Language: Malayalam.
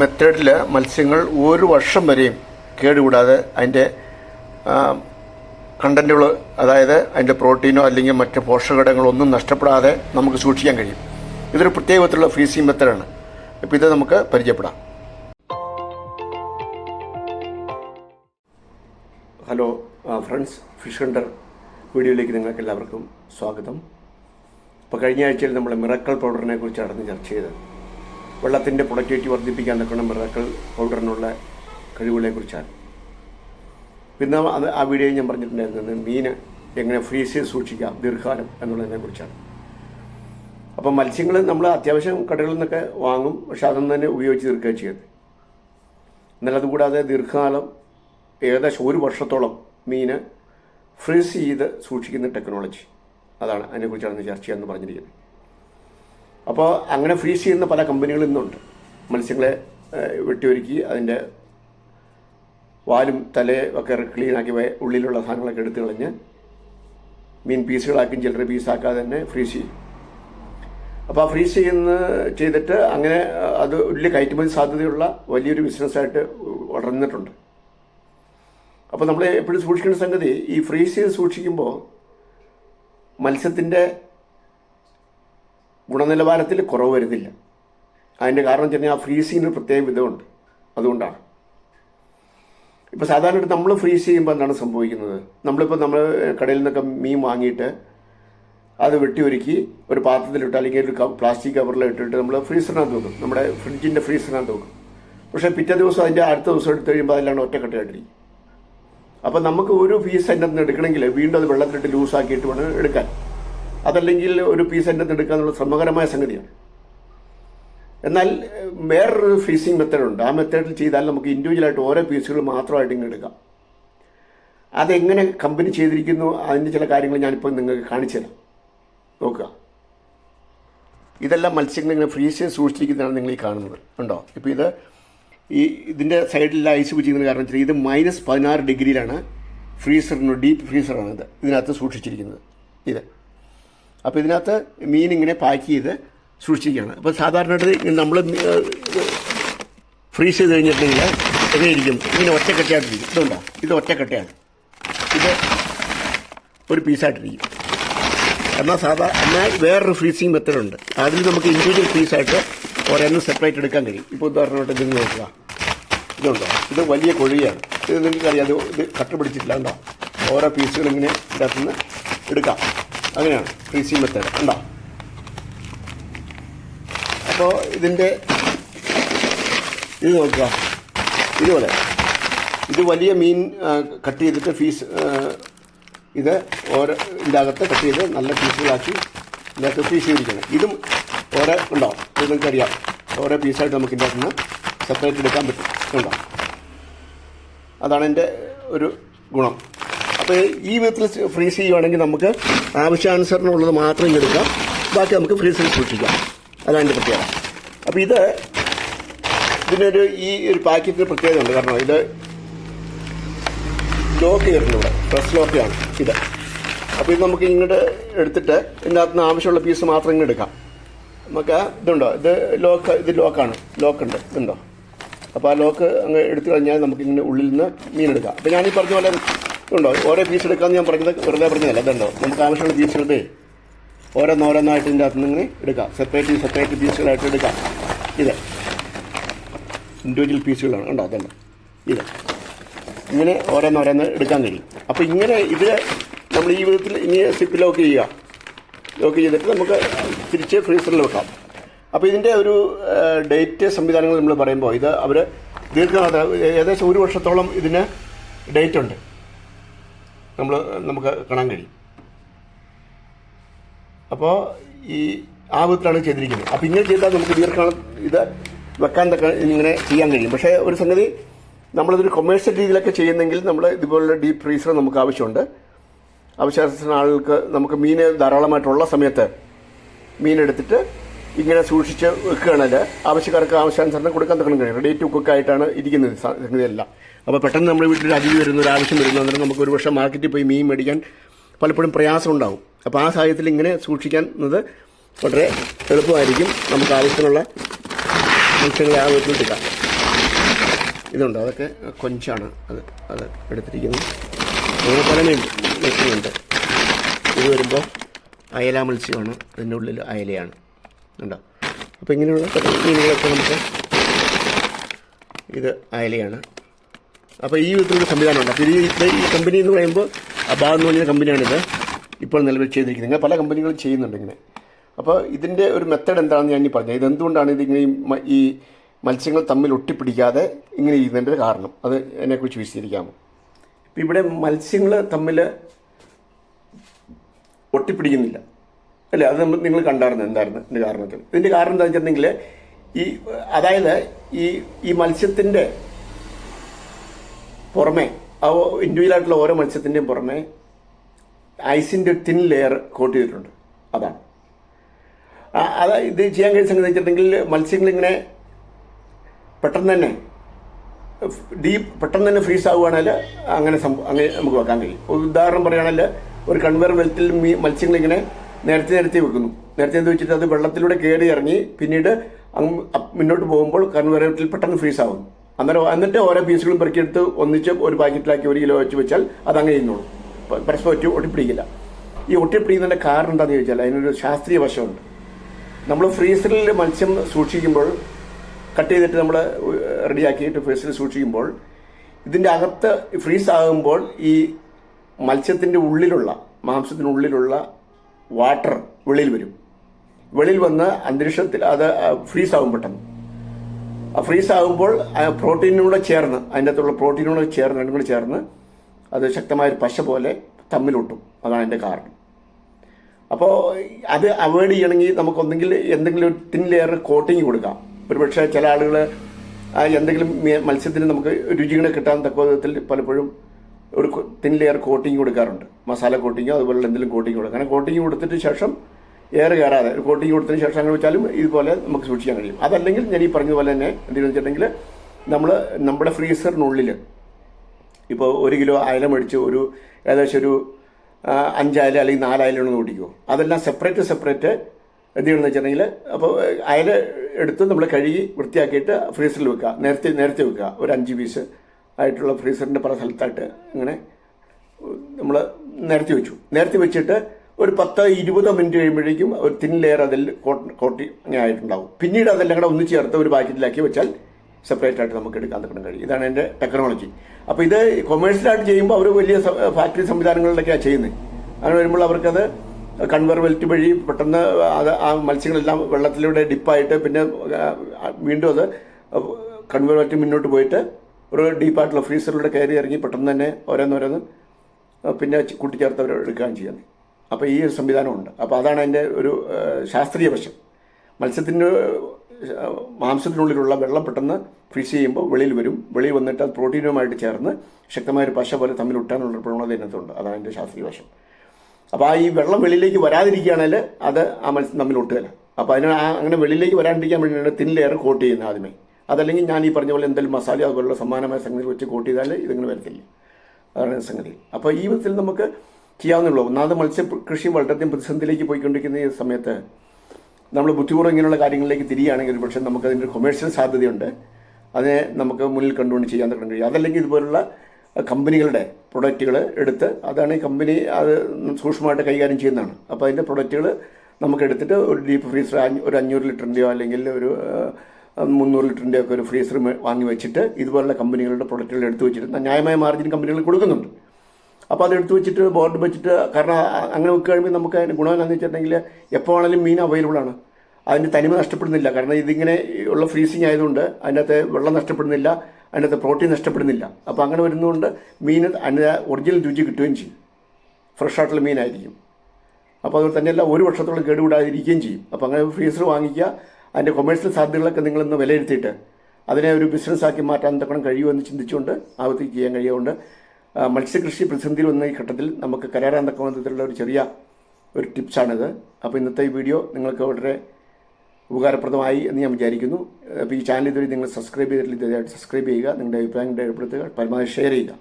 മെത്തേഡിൽ മത്സ്യങ്ങൾ ഒരു വർഷം വരെയും കേടുകൂടാതെ അതിന്റെ കണ്ടന്റുകൾ അതായത് അതിന്റെ പ്രോട്ടീനോ അല്ലെങ്കിൽ മറ്റ് പോഷകഘടകങ്ങളോ ഒന്നും നഷ്ടപ്പെടാതെ നമുക്ക് സൂക്ഷിക്കാൻ കഴിയും. ഇതൊരു പ്രത്യേക വിധത്തിലുള്ള ഫ്രീസിങ് മെത്തേഡാണ് ഇപ്പോൾ ഇത് നമുക്ക് പരിചയപ്പെടാം. ഹലോ ഫ്രണ്ട്സ് ഫിഷ് ഹണ്ടർ വീഡിയോയിലേക്ക് നിങ്ങൾക്ക് എല്ലാവർക്കും സ്വാഗതം. ഇപ്പോൾ കഴിഞ്ഞ ആഴ്ചയിൽ നമ്മൾ മിറക്കൽ പൗഡറിനെ കുറിച്ച് നടന്ന് ചർച്ച ചെയ്തത്. വെള്ളത്തിന്റെ പ്രൊഡക്ടിവിറ്റി വർദ്ധിപ്പിക്കാൻ നിൽക്കുന്ന മിറക്കൽ പൗഡറിനുള്ള കഴിവുകളെ കുറിച്ചാണ് പിന്നെ അത് ആ വീഡിയോയിൽ ഞാൻ പറഞ്ഞിട്ടുണ്ടായിരുന്നത് മീൻ എങ്ങനെ ഫ്രീസ് ചെയ്ത് സൂക്ഷിക്കാം ദീർഘകാലം എന്നുള്ളതിനെ കുറിച്ചാണ് അപ്പോൾ മത്സ്യങ്ങൾ നമ്മൾ അത്യാവശ്യം കടകളിൽ നിന്നൊക്കെ വാങ്ങും പക്ഷെ അതൊന്നും തന്നെ ഉപയോഗിച്ച് തീർക്കുക ചെയ്യരുത് എന്നാൽ അതുകൂടാതെ ദീർഘകാലം ഏകദേശം ഒരു വർഷത്തോളം മീന് ഫ്രീസ് ചെയ്ത് സൂക്ഷിക്കുന്ന ടെക്നോളജി. അതാണ് അതിനെക്കുറിച്ചാണ് ചർച്ച ചെയ്യാമെന്ന് പറഞ്ഞിരിക്കുന്നത്. അപ്പോൾ അങ്ങനെ ഫ്രീസ് ചെയ്യുന്ന പല കമ്പനികളും ഇന്നുണ്ട്. മത്സ്യങ്ങളെ വെട്ടിയൊരുക്കി അതിന്റെ വാലും തലയും ഒക്കെ ക്ലീനാക്കി ഉള്ളിലുള്ള സാധനങ്ങളൊക്കെ എടുത്തു കളഞ്ഞ് മീൻ പീസുകളാക്കും ചിലർ പീസാക്കാതെ തന്നെ ഫ്രീസ് ചെയ്യും. അപ്പോൾ ആ ഫ്രീസ് ചെയ്യുന്ന ചെയ്തിട്ട് അങ്ങനെ അത് വലിയ കയറ്റുമതി സാധ്യതയുള്ള വലിയൊരു ബിസിനസ്സായിട്ട് വളർന്നിട്ടുണ്ട്. അപ്പോൾ നമ്മൾ എപ്പോഴും സൂക്ഷിക്കേണ്ട സംഗതി ഈ ഫ്രീസ് ചെയ്ത് സൂക്ഷിക്കുമ്പോൾ മത്സ്യത്തിന്റെ ഗുണനിലവാരത്തിൽ കുറവ് വരുന്നില്ല. അതിന്റെ കാരണം വെച്ച് കഴിഞ്ഞാൽ ആ ഫ്രീസിങ്ങിന് പ്രത്യേക വിധമുണ്ട്. അതുകൊണ്ടാണ്. ഇപ്പോൾ സാധാരണ നമ്മൾ ഫ്രീസ് ചെയ്യുമ്പോൾ എന്താണ് സംഭവിക്കുന്നത്? നമ്മളിപ്പോൾ നമ്മൾ കടയിൽ നിന്നൊക്കെ മീൻ വാങ്ങിയിട്ട് അത് വെട്ടി ഒരുക്കി ഒരു പാത്രത്തിലിട്ട് അല്ലെങ്കിൽ ഒരു പ്ലാസ്റ്റിക് കവറിൽ ഇട്ടിട്ട് നമ്മൾ ഫ്രീസറിനകത്ത് വെക്കും. നമ്മുടെ ഫ്രിഡ്ജിന്റെ ഫ്രീസറിനകത്ത് വെക്കും. പക്ഷേ പിറ്റേ ദിവസം അതിന്റെ അടുത്ത ദിവസം എടുത്ത് കഴിയുമ്പോൾ അതിലാണ് ഒറ്റക്കെട്ടായിട്ടിരിക്കും. അപ്പം നമുക്ക് ഒരു ഫീസ് അതിന്റെ നിന്ന് എടുക്കണമെങ്കിൽ വീണ്ടും അത് വെള്ളത്തിലിട്ട് ലൂസാക്കിയിട്ട് വേണം എടുക്കാൻ. അതല്ലെങ്കിൽ ഒരു പീസ് അതിന്റെ എടുക്കുക എന്നുള്ള ശ്രമകരമായ സംഗതിയാണ്. എന്നാൽ വേറൊരു ഫീസിങ് മെത്തേഡുണ്ട് ആ മെത്തേഡിൽ ചെയ്താൽ നമുക്ക് ഇൻഡിവിജ്വലായിട്ട് ഓരോ പീസുകൾ മാത്രമായിട്ട് ഇങ്ങനെ എടുക്കാം. അതെങ്ങനെ കമ്പനി ചെയ്തിരിക്കുന്നു അതിന്റെ ചില കാര്യങ്ങൾ ഞാനിപ്പോൾ നിങ്ങൾക്ക് കാണിച്ചു തരാം. നോക്കുക. ഇതെല്ലാം മത്സ്യങ്ങൾ ഇങ്ങനെ ഫ്രീസ് ചെയ്ത് സൂക്ഷിച്ചിരിക്കുന്നതാണ് നിങ്ങൾ ഈ കാണുന്നത്. ഉണ്ടോ ഇപ്പോൾ ഇത് ഈ ഇതിന്റെ സൈഡിൽ ഐസ് ചെയ്യുന്ന കാരണം വെച്ചാൽ ഇത് മൈനസ് പതിനാറ് ഡിഗ്രിയിലാണ് ഫ്രീസറിന് ഡീപ്പ് ഫ്രീസറാണ് ഇത് ഇതിനകത്ത് സൂക്ഷിച്ചിരിക്കുന്നത്. ഇത്. അപ്പോൾ ഇതിനകത്ത് മീൻ ഇങ്ങനെ പാക്ക് ചെയ്ത് സൂക്ഷിക്കുകയാണ് അപ്പോൾ സാധാരണയായിട്ട് നമ്മൾ ഫ്രീസ് ചെയ്ത് കഴിഞ്ഞിട്ടുണ്ടെങ്കിൽ എങ്ങനെയിരിക്കും ഇങ്ങനെ ഒറ്റക്കെട്ടയായിട്ടിരിക്കും. ഇതുണ്ടോ? ഇത് ഒറ്റക്കെട്ടയാണ്. ഇത് ഒരു പീസായിട്ടിരിക്കും. എന്നാൽ സാധാ എന്നാൽ വേറൊരു ഫ്രീസിങ് മെത്തേഡ് ഉണ്ട്. അതിൽ നമുക്ക് ഇൻഡിവിജ്വൽ പീസായിട്ട് ഓരോന്നും സെപ്പറേറ്റ് എടുക്കാൻ കഴിയും. ഇപ്പോൾ ഉദാഹരണമായിട്ട് ഇത് നോക്കുക. ഇതുണ്ടോ? ഇത് വലിയ കൊഴിയാണ്. ഇത് നിങ്ങൾക്കറിയാം. അത് ഇത് കട്ട് പിടിച്ചിട്ടില്ല. ഉണ്ടോ ഓരോ പീസുകൾ ഇങ്ങനെ ഇതിനകത്തുനിന്ന് എടുക്കാം. അങ്ങനെയാണ്. ഫ്രീസിങ് മെത്തേഡ് ഉണ്ടോ അപ്പോൾ ഇതിന്റെ ഇത് നോക്കുക. ഇതുപോലെ. ഇത് വലിയ മീൻ കട്ട് ചെയ്തിട്ട് ഫീസ് ഇത് ഓരോ ഇതിന്റെ അകത്ത് കട്ട് ചെയ്ത് നല്ല പീസുകളാക്കി ഇതിനകത്ത് ഫ്രീസ് ചെയ്തിരിക്കണം ഇതും ഓരോ ഉണ്ടോ ഇത് നിങ്ങൾക്കറിയാം. ഓരോ പീസായിട്ട് നമുക്ക് ഇതിനകത്ത് നിന്ന് സെപ്പറേറ്റ് എടുക്കാൻ പറ്റും. ഉണ്ടോ അതാണ് എന്റെ ഒരു ഗുണം. അപ്പോൾ ഈ വിധത്തിൽ ഫ്രീസ് ചെയ്യുവാണെങ്കിൽ നമുക്ക് ആവശ്യാനുസരണമുള്ളത് മാത്രം എടുക്കാം. ബാക്കി നമുക്ക് ഫ്രീസിൽ സൂക്ഷിക്കാം. അതാണ് പ്രത്യേകത. അപ്പോൾ ഇത് ഇതിനൊരു ഈ ഒരു പാക്കറ്റിന് പ്രത്യേകത ഉണ്ട്. കാരണം ഇത് ലോക്ക് ചെയ്തിട്ടുണ്ട് ഇവിടെ. പ്രസ് ലോക്കാണ് ഇത്. അപ്പോൾ ഇത് നമുക്ക് ഇങ്ങോട്ട് എടുത്തിട്ട് ഇതിനകത്ത് നിന്ന് ആവശ്യമുള്ള പീസ് മാത്രം ഇങ്ങ് എടുക്കാം. നമുക്ക് ഇതുണ്ടോ? ഇത് ലോക്ക് ഇത് ലോക്കാണ് ലോക്കുണ്ട് ഇതുണ്ടോ? അപ്പോൾ ആ ലോക്ക് അങ്ങ് എടുത്തു കഴിഞ്ഞാൽ നമുക്ക് ഇങ്ങനെ ഉള്ളിൽ നിന്ന് മീൻ എടുക്കാം. അപ്പോൾ ഞാൻ ഈ പറഞ്ഞ പോലെ ഇതുണ്ടോ ഓരോ പീസ് എടുക്കാമെന്ന് ഞാൻ പറഞ്ഞത് വെറുതെ പറഞ്ഞതല്ല. അതുണ്ടോ നമുക്ക് ആവശ്യമുള്ള പീസ് എടുത്ത് ഓരോന്നോരോന്നായിട്ട് ഇതിന്റെ അകത്ത് നിന്ന് എടുക്കാം. സെപ്പറേറ്റ് സെപ്പറേറ്റ് പീസുകളായിട്ട് എടുക്കാം. ഇത്. ഇൻഡിവിജ്വൽ പീസുകളാണ് ഉണ്ടോ? അതുണ്ട് ഇത്. ഇങ്ങനെ ഓരോന്നോരോന്ന് എടുക്കാൻ കഴിയും. അപ്പോൾ ഇങ്ങനെ ഇത് നമ്മൾ ഈ വിധത്തിൽ ഇനി സിപ്പ് ലോക്ക് ചെയ്യുക. ലോക്ക് ചെയ്തിട്ട് നമുക്ക് തിരിച്ച് ഫ്രീസറിൽ വെക്കാം. അപ്പോൾ ഇതിന്റെ ഒരു ഡേറ്റ് സംവിധാനങ്ങൾ നമ്മൾ പറയുമ്പോൾ ഇത് അവർ ദീർഘനാഥ ഏകദേശം ഒരു വർഷത്തോളം ഇതിന് ഡേറ്റ് ഉണ്ട്. നമ്മൾ നമുക്ക് കാണാൻ കഴിയും. അപ്പോൾ ഈ ആ വിധത്തിലാണ് ചെയ്തിരിക്കുന്നത്. അപ്പോൾ ഇങ്ങനെ ചെയ്താൽ നമുക്ക് ദീർഘകാലം ഇത് വെക്കാൻ തക്ക ഇങ്ങനെ ചെയ്യാൻ കഴിയും. പക്ഷേ ഒരു സംഗതി നമ്മളിതൊരു കൊമേഴ്ഷ്യൽ രീതിയിലൊക്കെ ചെയ്യുന്നെങ്കിൽ നമ്മൾ ഇതുപോലുള്ള ഡീപ് ഫ്രീസർ നമുക്ക് ആവശ്യമുണ്ട്. ആവശ്യാനുസരണം ആളുകൾക്ക് നമുക്ക് മീൻ ധാരാളമായിട്ടുള്ള സമയത്ത് മീൻ എടുത്തിട്ട് ഇങ്ങനെ സൂക്ഷിച്ച് വെക്കുകയാണെങ്കിൽ ആവശ്യക്കാർക്ക് ആവശ്യാനുസരണം കൊടുക്കാൻ തക്കണം റെഡി ടു കുക്ക് ആയിട്ടാണ് ഇരിക്കുന്നത് സംഗതിയെല്ലാം അപ്പോൾ പെട്ടെന്ന് നമ്മുടെ വീട്ടിൽ അതിഥി വരുന്ന ഒരു ആവശ്യം വരുന്ന അന്നേരം നമുക്ക് ഒരു വർഷം മാർക്കറ്റിൽ പോയി മീൻ മേടിക്കാൻ പലപ്പോഴും പ്രയാസം ഉണ്ടാവും. അപ്പോൾ ആ സാഹചര്യത്തിൽ ഇങ്ങനെ സൂക്ഷിക്കുന്നത് വളരെ എളുപ്പമായിരിക്കും. നമുക്ക് ആവശ്യത്തിനുള്ള മത്സ്യങ്ങളെ ആ വീട്ടിൽ എടുക്കാം ഇതുണ്ട്. അതൊക്കെ കൊഞ്ചാണ്. അത് അത് എടുത്തിരിക്കുന്നത് അങ്ങനെ പല മീൻ ഇത് വരുമ്പോൾ അയല മത്സ്യമാണ്. അതിന്റെ ഉള്ളിൽ അയലയാണ്. ഉണ്ടോ അപ്പോൾ ഇങ്ങനെയുള്ള മീനുകളൊക്കെ നമുക്ക് ഇത് അയലയാണ്. അപ്പോൾ ഈ വിധത്തിലുള്ള സംവിധാനമുണ്ട്. അപ്പോൾ ഇത് ഈ കമ്പനി എന്ന് പറയുമ്പോൾ അബാ എന്ന് പറഞ്ഞ കമ്പനിയാണിത് ഇപ്പോൾ നിലവിൽ ചെയ്തിരിക്കുന്നത്. ഇങ്ങനെ പല കമ്പനികളും ചെയ്യുന്നുണ്ട് ഇങ്ങനെ. അപ്പോൾ ഇതിന്റെ ഒരു മെത്തേഡ് എന്താണെന്ന് ഞാൻ ഈ പറഞ്ഞത് ഇതെന്തുകൊണ്ടാണ് ഇതിങ്ങനെ ഈ മത്സ്യങ്ങൾ തമ്മിൽ ഒട്ടിപ്പിടിക്കാതെ ഇങ്ങനെ ചെയ്യുന്നതിന്റെ കാരണം? അത് എന്നെക്കുറിച്ച് വിശദീകരിക്കാമോ? ഇപ്പം ഇവിടെ മത്സ്യങ്ങൾ തമ്മിൽ ഒട്ടിപ്പിടിക്കുന്നില്ല. അല്ലേ? അത് നമ്മൾ നിങ്ങൾ കണ്ടായിരുന്നു എന്തായിരുന്നു? ഇതിന്റെ കാരണത്തിൽ. ഇതിന്റെ കാരണം എന്താ വെച്ചിട്ടുണ്ടെങ്കിൽ ഈ അതായത് ഈ ഈ മത്സ്യത്തിന്റെ പുറമെ ആയിട്ടുള്ള ഓരോ മത്സ്യത്തിന്റെയും പുറമെ ഐസിന്റെ തിൻ ലെയർ കോട്ട് ചെയ്തിട്ടുണ്ട്. അതാണ്. അത് ഇത് ചെയ്യാൻ കഴിയുന്ന സംഗതി വെച്ചിട്ടുണ്ടെങ്കിൽ മത്സ്യങ്ങൾ ഇങ്ങനെ പെട്ടെന്ന് തന്നെ ഡീപ്പ് പെട്ടെന്ന് തന്നെ ഫ്രീസ് ആവുകയാണെങ്കിൽ അങ്ങനെ സംഭവം അങ്ങനെ നമുക്ക് വെക്കാൻ കഴിയും. ഉദാഹരണം പറയുകയാണെങ്കിൽ ഒരു കൺവെയർ ബെൽറ്റിൽ മീ മത്സ്യങ്ങളിങ്ങനെ നേരത്തെ നിരത്തി വെക്കുന്നു. നേരത്തെ എന്ന് വെച്ചിട്ട് അത് വെള്ളത്തിലൂടെ കയറി ഇറങ്ങി പിന്നീട് മുന്നോട്ട് പോകുമ്പോൾ കൺവെയർ ബെൽറ്റിൽ പെട്ടെന്ന് ഫ്രീസ് അന്നേരം എന്നിട്ട് ഓരോ പീസുകളും പെറുക്കിയെടുത്ത് ഒന്നിച്ച് ഒരു പാക്കറ്റിലാക്കി ഒരു കിലോ വെച്ച് വെച്ചാൽ അത് അങ്ങനെ ചെയ്യുന്നുള്ളൂ പരസ്പരം ഒറ്റ ഒട്ടിപ്പിടിക്കില്ല ഈ ഒട്ടിപ്പിടിക്കുന്നതിന്റെ കാരണം എന്താണെന്ന് ചോദിച്ചാൽ അതിനൊരു ശാസ്ത്രീയ വശമുണ്ട്. നമ്മൾ ഫ്രീസറിൽ മത്സ്യം സൂക്ഷിക്കുമ്പോൾ കട്ട് ചെയ്തിട്ട് നമ്മൾ റെഡിയാക്കിയിട്ട് ഫ്രീസറിൽ സൂക്ഷിക്കുമ്പോൾ ഇതിന്റെ അകത്ത് ഫ്രീസ് ആകുമ്പോൾ ഈ മത്സ്യത്തിന്റെ ഉള്ളിലുള്ള മാംസത്തിനുള്ളിലുള്ള വാട്ടർ വെളിയിൽ വരും. വെളിയിൽ വന്ന് അന്തരീക്ഷത്തിൽ അത് ഫ്രീസ് ആകും പെട്ടെന്ന്. ആ ഫ്രീസ് ആകുമ്പോൾ പ്രോട്ടീനോട് ചേർന്ന് അതിന്റെ അകത്തുള്ള പ്രോട്ടീനോട് ചേർന്ന് രണ്ടും കൂടി ചേർന്ന് അത് ശക്തമായൊരു പശ പോലെ തമ്മിലൊട്ടും. അതാണ് അതിന്റെ കാരണം. അപ്പോൾ അത് അവോയ്ഡ് ചെയ്യണമെങ്കിൽ നമുക്കൊന്നെങ്കിൽ എന്തെങ്കിലും ഒരു തിൻ ലെയർ കോട്ടിങ് കൊടുക്കാം. ഒരുപക്ഷെ ചില ആളുകൾ എന്തെങ്കിലും മത്സ്യത്തിന് നമുക്ക് രുചികളെ കിട്ടാൻ തക്ക വിധത്തിൽ പലപ്പോഴും ഒരു തിൻ ലെയർ കോട്ടിങ് കൊടുക്കാറുണ്ട്. മസാല കോട്ടിങ്ങോ അതുപോലെ എന്തെങ്കിലും കോട്ടിങ് കൊടുക്കാം. അങ്ങനെ കോട്ടിങ് കൊടുത്തിട്ട് ശേഷം എയർ കയറാതെ ഒരു കോട്ടിങ് കൊടുത്തതിന് ശേഷം അങ്ങനെ വെച്ചാലും ഇതുപോലെ നമുക്ക് സൂക്ഷിക്കാൻ കഴിയും. അതല്ലെങ്കിൽ ഞാൻ ഈ പറഞ്ഞതുപോലെ തന്നെ എന്തെങ്കിലും വെച്ചിട്ടുണ്ടെങ്കിൽ നമ്മൾ നമ്മുടെ ഫ്രീസറിനുള്ളിൽ ഇപ്പോൾ ഒരു കിലോ അയല മേടിച്ച് ഒരു ഏകദേശം ഒരു അഞ്ചയല അല്ലെങ്കിൽ നാലായാലും കൂട്ടിക്കോ അതെല്ലാം സെപ്പറേറ്റ് സെപ്പറേറ്റ് എന്ത് ചെയ്യണമെന്ന് വെച്ചിട്ടുണ്ടെങ്കിൽ അപ്പോൾ അയല എടുത്ത് നമ്മൾ കഴുകി വൃത്തിയാക്കിയിട്ട് ഫ്രീസറിൽ വെക്കുക. നേരത്തെ നേരത്തെ വെക്കുക. ഒരു അഞ്ച് പീസ് ആയിട്ടുള്ള ഫ്രീസറിന്റെ പല സ്ഥലത്തായിട്ട് ഇങ്ങനെ നമ്മൾ നിരത്തി വെച്ചു. നിരത്തി വെച്ചിട്ട് ഒരു പത്ത് ഇരുപത് മിനിറ്റ് കഴിയുമ്പോഴേക്കും ഒരു തിൻ ലെയർ അതിൽ കോട്ട് കോട്ടി അങ്ങനെ ആയിട്ടുണ്ടാവും. പിന്നീട് അതെല്ലാം കൂടെ ഒന്നിച്ച് ചേർത്ത് ഒരു പാക്കറ്റിലാക്കി വെച്ചാൽ സെപ്പറേറ്റ് ആയിട്ട് നമുക്ക് എടുക്കാൻ തക്കണം കഴിയും. ഇതാണ് എന്റെ ടെക്നോളജി അപ്പോൾ ഇത് കൊമേഴ്സ്യലായിട്ട് ചെയ്യുമ്പോൾ അവർ വലിയ ഫാക്ടറി സംവിധാനങ്ങളിലൊക്കെയാണ് ചെയ്യുന്നത്. അങ്ങനെ വരുമ്പോൾ അവർക്കത് കൺവർ വെൽറ്റ് വഴി പെട്ടെന്ന് അത് ആ മത്സ്യങ്ങളെല്ലാം വെള്ളത്തിലൂടെ ഡിപ്പായിട്ട് പിന്നെ വീണ്ടും അത് കൺവർ വെൽറ്റ് മുന്നോട്ട് പോയിട്ട് ഒരു ഡീപ്പായിട്ടുള്ള ഫ്രീസറിലൂടെ കയറി ഇറങ്ങി പെട്ടെന്ന് തന്നെ ഓരോന്നോരോന്ന് പിന്നെ കൂട്ടിച്ചേർത്ത് അവർ എടുക്കുകയും ചെയ്യുന്നത് അപ്പോൾ ഈ ഒരു സംവിധാനമുണ്ട്. അപ്പോൾ അതാണ് അതിന്റെ ഒരു ശാസ്ത്രീയ വശം. മത്സ്യത്തിന്റെ മാംസത്തിനുള്ളിലുള്ള വെള്ളം പെട്ടെന്ന് ഫ്രീസ് ചെയ്യുമ്പോൾ വെളിയിൽ വരും. വെളിയിൽ വന്നിട്ട് അത് പ്രോട്ടീനുമായിട്ട് ചേർന്ന് ശക്തമായ ഒരു പശ പോലെ തമ്മിൽ ഒട്ടാനുള്ള പ്രവണത ഇതിനകത്തുണ്ട്. അതാണ് അതിന്റെ ശാസ്ത്രീയ വശം. അപ്പോൾ ആ ഈ വെള്ളം വെളിയിലേക്ക് വരാതിരിക്കുകയാണെങ്കിൽ അത് ആ മത്സ്യം തമ്മിൽ ഒട്ടുകയില്ല. അപ്പോൾ അതിന് അങ്ങനെ വെളിയിലേക്ക് വരാണ്ടിരിക്കാൻ വേണ്ടിയാണ് തിൻ ലെയർ കോട്ട് ചെയ്യുന്നത് ആദ്യമേ. അതല്ലെങ്കിൽ ഞാൻ ഈ പറഞ്ഞ പോലെ എന്തെങ്കിലും മസാല അതുപോലുള്ള സമാനമായ സംഗതി വെച്ച് കോട്ട് ചെയ്താൽ ഇതിങ്ങനെ വരത്തില്ല. അതാണ് സംഗതി. അപ്പോൾ ഈ വിധത്തിൽ നമുക്ക് ചെയ്യാവുന്നുള്ളൂ. ഒന്നാമത് മത്സ്യ കൃഷി വളരെയധികം പ്രതിസന്ധിയിലേക്ക് പോയിക്കൊണ്ടിരിക്കുന്ന ഈ സമയത്ത് നമ്മൾ ബുദ്ധിപൂർവം ഇങ്ങനെയുള്ള കാര്യങ്ങളിലേക്ക് തിരിയുകയാണെങ്കിൽ പക്ഷേ നമുക്ക് അതിന്റെ ഒരു കൊമേഴ്ഷ്യൽ സാധ്യതയുണ്ട്. അതിനെ നമുക്ക് മുന്നിൽ കണ്ടുകൊണ്ട് ചെയ്യാൻ തുടങ്ങാൻ കഴിയും. അതല്ലെങ്കിൽ ഇതുപോലുള്ള കമ്പനികളുടെ പ്രൊഡക്റ്റുകൾ എടുത്ത് അതാണ് ഈ കമ്പനി അത് സൂക്ഷ്മമായിട്ട് കൈകാര്യം ചെയ്യുന്നതാണ്. അപ്പോൾ അതിന്റെ പ്രൊഡക്റ്റുകൾ നമുക്ക് എടുത്തിട്ട് ഒരു ഡീപ്പ് ഫ്രീസർ ഒരു അഞ്ഞൂറ് ലിറ്ററിന്റെയോ അല്ലെങ്കിൽ ഒരു മുന്നൂറ് ലിറ്ററിന്റെ ഒക്കെ ഒരു ഫ്രീസർ വാങ്ങി വെച്ചിട്ട് ഇതുപോലുള്ള കമ്പനികളുടെ പ്രൊഡക്റ്റുകൾ എടുത്തു വെച്ചിട്ട് ന്യായമായ മാർജിൻ കമ്പനികൾ കൊടുക്കുന്നുണ്ട്. അപ്പോൾ അത് എടുത്തു വെച്ചിട്ട് ബോർഡ് വെച്ചിട്ട് കാരണം അങ്ങനെ വെക്കുക കഴിയുമ്പോൾ നമുക്ക് അതിന് ഗുണം എന്താണെന്ന് വെച്ചിട്ടുണ്ടെങ്കിൽ എപ്പോൾ ആണെങ്കിലും മീൻ അവൈലബിൾ ആണ്. അതിന്റെ തനിമ നഷ്ടപ്പെടുന്നില്ല. കാരണം ഇതിങ്ങനെ ഉള്ള ഫ്രീസിങ് ആയതുകൊണ്ട് അതിനകത്ത് വെള്ളം നഷ്ടപ്പെടുന്നില്ല അതിനകത്ത് പ്രോട്ടീൻ നഷ്ടപ്പെടുന്നില്ല. അപ്പോൾ അങ്ങനെ വരുന്നതുകൊണ്ട് മീൻ അതിന്റെ ഒറിജിനൽ രുചി കിട്ടുകയും ചെയ്യും. ഫ്രഷ് ആയിട്ടുള്ള മീനായിരിക്കും. അപ്പോൾ അതുപോലെ തന്നെയല്ല ഒരു വർഷത്തോളം കേടുകൂടാതിരിക്കുകയും ചെയ്യും. അപ്പോൾ അങ്ങനെ ഫ്രീസർ വാങ്ങിക്കുക അതിന്റെ കൊമേഴ്സ്യൽ സാധ്യതകളൊക്കെ നിങ്ങളൊന്ന് വിലയിരുത്തിയിട്ട് അതിനെ ഒരു ബിസിനസ്സാക്കി മാറ്റാൻ തക്കണം കഴിയുമെന്ന് ചിന്തിച്ചുകൊണ്ട് ആവത്തി ചെയ്യാൻ കഴിയുകൊണ്ട് മത്സ്യകൃഷി പ്രതിസന്ധിയിൽ വന്ന ഈ ഘട്ടത്തിൽ നമുക്ക് കരാറാൻ തക്ക വിധത്തിലുള്ള ഒരു ചെറിയ ഒരു ടിപ്സാണിത്. അപ്പോൾ ഇന്നത്തെ ഈ വീഡിയോ നിങ്ങൾക്ക് വളരെ ഉപകാരപ്രദമായി എന്ന് ഞാൻ വിചാരിക്കുന്നു. അപ്പോൾ ഈ ചാനൽ ഇതുവരെ നിങ്ങൾ സബ്സ്ക്രൈബ് ചെയ്തിട്ടില്ല ഇതായിട്ട് സബ്സ്ക്രൈബ് ചെയ്യുക. നിങ്ങളുടെ അഭിപ്രായം രേഖപ്പെടുത്തുക. പരമാവധി ഷെയർ ചെയ്യുക.